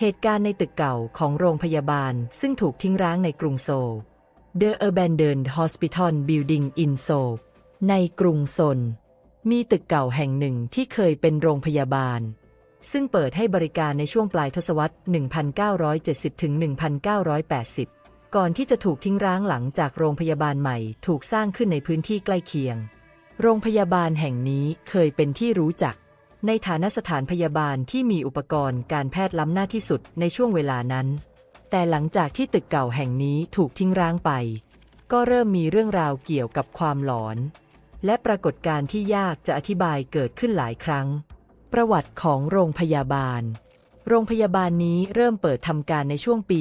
เหตุการณ์ในตึกเก่าของโรงพยาบาลซึ่งถูกทิ้งร้างในกรุงโซล The Abandoned Hospital Building in Seoul ในกรุงโซลมีตึกเก่าแห่งหนึ่งที่เคยเป็นโรงพยาบาล ซึ่งเปิดให้บริการในช่วงปลายทศวรรษ 1970 ถึง 1980 ก่อนที่จะถูกทิ้งร้างหลังจากโรงพยาบาลใหม่ถูกสร้างขึ้นในพื้นที่ใกล้เคียง โรงพยาบาลแห่งนี้เคยเป็นที่รู้จัก ในฐานะสถานพยาบาลที่มีอุปกรณ์การแพทย์ล้ำหน้าที่สุดในช่วงเวลานั้น แต่หลังจากที่ตึกเก่าแห่งนี้ถูกทิ้งร้างไป ก็เริ่มมีเรื่องราวเกี่ยวกับความหลอน และปรากฏการณ์ที่ยากจะอธิบายเกิดขึ้นหลายครั้ง ประวัติของโรงพยาบาล โรงพยาบาลนี้เริ่มเปิดทำการในช่วงปี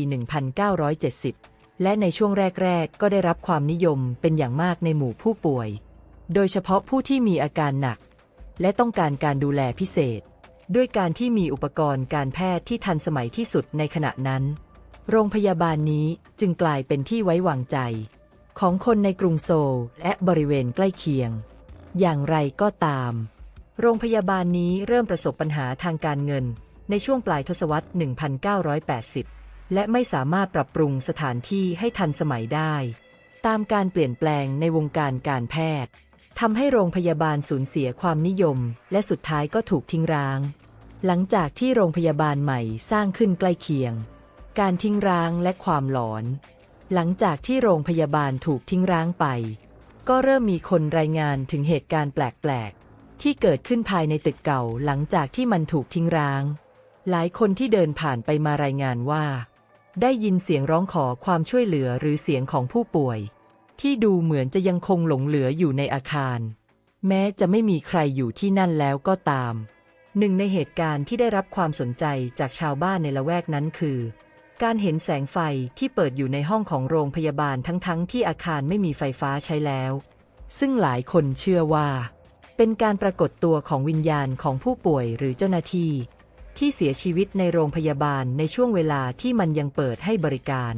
1970 และในช่วงแรก ๆ ก็ได้รับความนิยมเป็นอย่างมากในหมู่ผู้ป่วย โดยเฉพาะผู้ที่มีอาการหนัก และต้องการการดูแลพิเศษ ด้วยการที่มีอุปกรณ์การแพทย์ที่ทันสมัยที่สุดในขณะนั้น โรงพยาบาลนี้จึงกลายเป็นที่ไว้วางใจ ของคนในกรุงโซลและบริเวณใกล้เคียง อย่างไรก็ตาม โรงพยาบาลนี้เริ่มประสบปัญหาทางการเงินในช่วงปลายทศวรรษ 1980 และไม่สามารถปรับปรุงสถานที่ให้ทันสมัยได้ ตามการเปลี่ยนแปลงในวงการการแพทย์ ทำให้โรงพยาบาลสูญเสียความนิยม และสุดท้ายก็ถูกทิ้งร้าง หลังจากที่โรงพยาบาลใหม่สร้างขึ้นใกล้เคียง การทิ้งร้างและความหลอน หลังจากที่โรงพยาบาลถูกทิ้งร้างไป ก็เริ่มมีคนรายงานถึงเหตุการณ์แปลกๆ ที่เกิดขึ้นภายในตึกเก่าหลังจากที่มันถูกทิ้งร้าง หลายคนที่เดินผ่านไปมารายงานว่า ได้ยินเสียงร้องขอความช่วยเหลือหรือเสียงของผู้ป่วย ที่ดูเหมือนจะยังคงหลงเหลืออยู่ในอาคาร แม้จะไม่มีใครอยู่ที่นั่นแล้วก็ตาม หนึ่งในเหตุการณ์ที่ได้รับความสนใจจากชาวบ้านในละแวกนั้นคือ การเห็นแสงไฟที่เปิดอยู่ในห้องของโรงพยาบาลทั้งๆทที่อาคารไม่มีไฟฟ้าใช้แล้ว ซึ่งหลายคนเชื่อว่า เป็นการปรากฏตัวของวิญญาณของผู้ป่วยหรือเจ้าหน้าที่ ที่เสียชีวิตในโรงพยาบาลในช่วงเวลาที่มันยังเปิดให้บริการ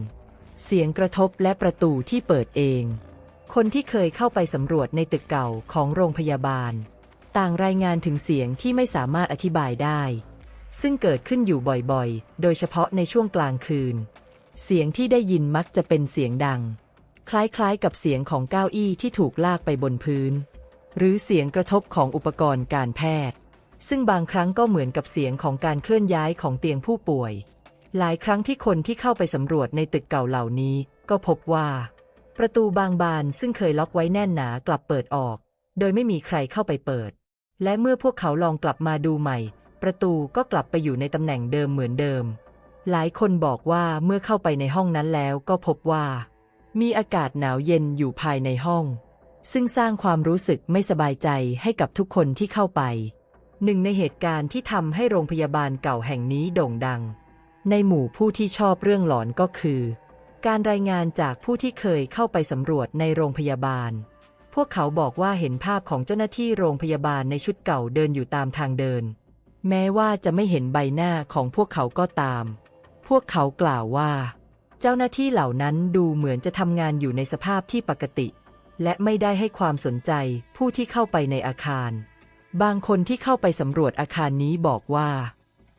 เสียงกระทบและประตูที่เปิดเอง คนที่เคยเข้าไปสำรวจในตึกเก่าของโรงพยาบาล ต่างรายงานถึงเสียงที่ไม่สามารถอธิบายได้ ซึ่งเกิดขึ้นอยู่บ่อยๆ โดยเฉพาะในช่วงกลางคืน เสียงที่ได้ยินมักจะเป็นเสียงดัง คล้ายๆกับเสียงของเก้าอี้ที่ถูกลากไปบนพื้น หรือเสียงกระทบของอุปกรณ์การแพทย์ ซึ่งบางครั้งก็เหมือนกับเสียงของการเคลื่อนย้ายของเตียงผู้ป่วย หลายครั้งที่คนที่เข้าไปสำรวจในตึกเก่าเหล่านี้ ก็พบว่า ประตูบางบานซึ่งเคยล็อกไว้แน่นหนากลับเปิดออก โดยไม่มีใครเข้าไปเปิด และเมื่อพวกเขาลองกลับมาดูใหม่ ประตูก็กลับไปอยู่ในตำแหน่งเดิมเหมือนเดิม หลายคนบอกว่าเมื่อเข้าไปในห้องนั้นแล้วก็พบว่า มีอากาศหนาวเย็นอยู่ภายในห้อง ซึ่งสร้างความรู้สึกไม่สบายใจให้กับทุกคนที่เข้าไป หนึ่งในเหตุการณ์ที่ทำให้โรงพยาบาลเก่าแห่งนี้โด่งดัง ในหมู่ผู้ที่ชอบเรื่องหลอนก็คือ การรายงานจากผู้ที่เคยเข้าไปสำรวจในโรงพยาบาล พวกเขาบอกว่าเห็นภาพของเจ้าหน้าที่โรงพยาบาลในชุดเก่าเดินอยู่ตามทางเดิน แม้ว่าจะไม่เห็นใบหน้าของพวกเขาก็ตาม พวกเขากล่าวว่า เจ้าหน้าที่เหล่านั้นดูเหมือนจะทำงานอยู่ในสภาพที่ปกติ และไม่ได้ให้ความสนใจผู้ที่เข้าไปในอาคาร บางคนที่เข้าไปสำรวจอาคารนี้บอกว่า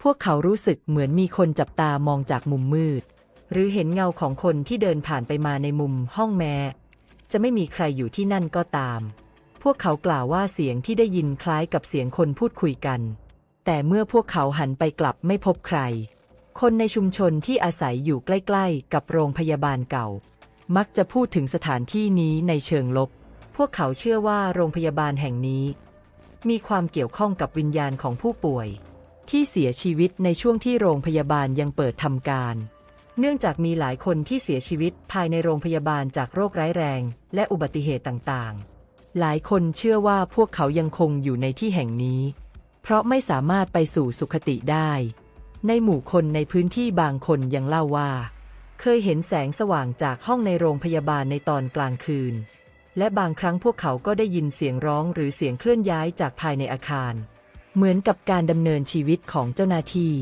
พวกเขารู้สึกเหมือนมีคนจับตามองจากมุมมืด หรือเห็นเงาของคนที่เดินผ่านไปมาในมุมห้องแม้จะไม่มีใครอยู่ที่นั่นก็ตาม พวกเขากล่าวว่าเสียงที่ได้ยินคล้ายกับเสียงคนพูดคุยกัน แต่เมื่อพวกเขาหันไปกลับไม่พบใคร คนในชุมชนที่อาศัยอยู่ใกล้ ๆ กับโรงพยาบาลเก่า มักจะพูดถึงสถานที่นี้ในเชิงลบ พวกเขาเชื่อว่าโรงพยาบาลแห่งนี้ มีความเกี่ยวข้องกับวิญญาณของผู้ป่วย ที่เสียชีวิตในช่วงที่โรงพยาบาลยังเปิดทำการ เนื่องจากมีหลายคนที่เสียชีวิตภายในโรงพยาบาลจากโรคร้ายแรง และอุบัติเหตุต่างๆ หลายคนเชื่อว่าพวกเขายังคงอยู่ในที่แห่งนี้ เพราะไม่สามารถไปสู่สุคติได้ ในหมู่คนในพื้นที่บางคนยังเล่าว่า เคยเห็นแสงสว่างจากห้องในโรงพยาบาลในตอนกลางคืน และบางครั้งพวกเขาก็ได้ยินเสียงร้องหรือเสียงเคลื่อนย้ายจากภายในอาคาร เหมือนกับการดำเนินชีวิตของเจ้าหน้าที่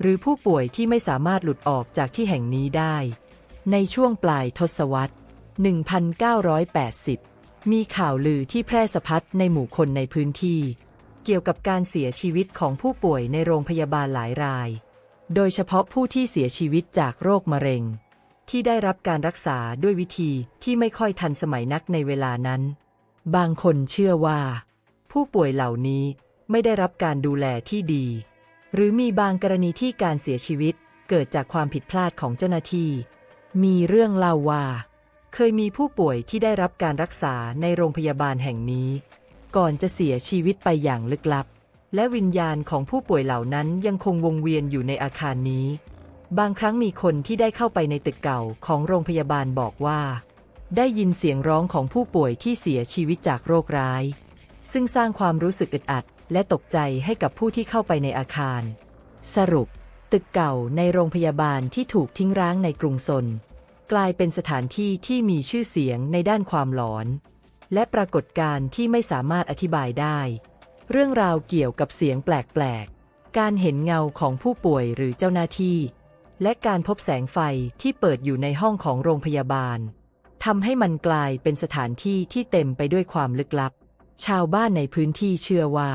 หรือผู้ป่วยที่ไม่สามารถหลุดออกจากที่แห่งนี้ได้ ในช่วงปลายทศวรรษ 1980 มีข่าวลือที่แพร่สะพัดในหมู่คนในพื้นที่ เกี่ยวกับการเสียชีวิตของผู้ป่วยในโรงพยาบาลหลายราย โดยเฉพาะผู้ที่เสียชีวิตจากโรคมะเร็ง ที่ได้รับการรักษาด้วยวิธีที่ไม่ค่อยทันสมัยนักในเวลานั้น บางคนเชื่อว่า ผู้ป่วยเหล่านี้ ไม่ได้รับการดูแลที่ดี หรือมีบางกรณีที่การเสียชีวิตเกิดจากความผิดพลาดของเจ้าหน้าที่ มีเรื่องเล่าว่า เคยมีผู้ป่วยที่ได้รับการรักษาในโรงพยาบาลแห่งนี้ ก่อนจะเสียชีวิตไปอย่างลึกลับ และวิญญาณของผู้ป่วยเหล่านั้นยังคงวงเวียนอยู่ในอาคารนี้ บางครั้งมีคนที่ได้เข้าไปในตึกเก่าของโรงพยาบาลบอกว่า ได้ยินเสียงร้องของผู้ป่วยที่เสียชีวิตจากโรคร้าย ซึ่งสร้างความรู้สึกอึดอัด และตกใจให้กับผู้ที่เข้าไปในอาคาร สรุป ตึกเก่าในโรงพยาบาลที่ถูกทิ้งร้างในกรุงซนกลายเป็นสถานที่ที่มีชื่อเสียงในด้านความหลอน และปรากฏการณ์ที่ไม่สามารถอธิบายได้ เรื่องราวเกี่ยวกับเสียงแปลกๆ การเห็นเงาของผู้ป่วยหรือเจ้าหน้าที่ และการพบแสงไฟที่เปิดอยู่ในห้องของโรงพยาบาลทำให้มันกลายเป็นสถานที่ที่เต็มไปด้วยความลึกลับ ชาวบ้านในพื้นที่เชื่อว่า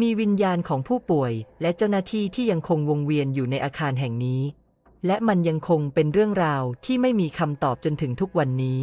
มีวิญญาณของผู้ป่วยและเจ้าหน้าที่ที่ยังคงวงเวียนอยู่ในอาคารแห่งนี้ และมันยังคงเป็นเรื่องราวที่ไม่มีคำตอบจนถึงทุกวันนี้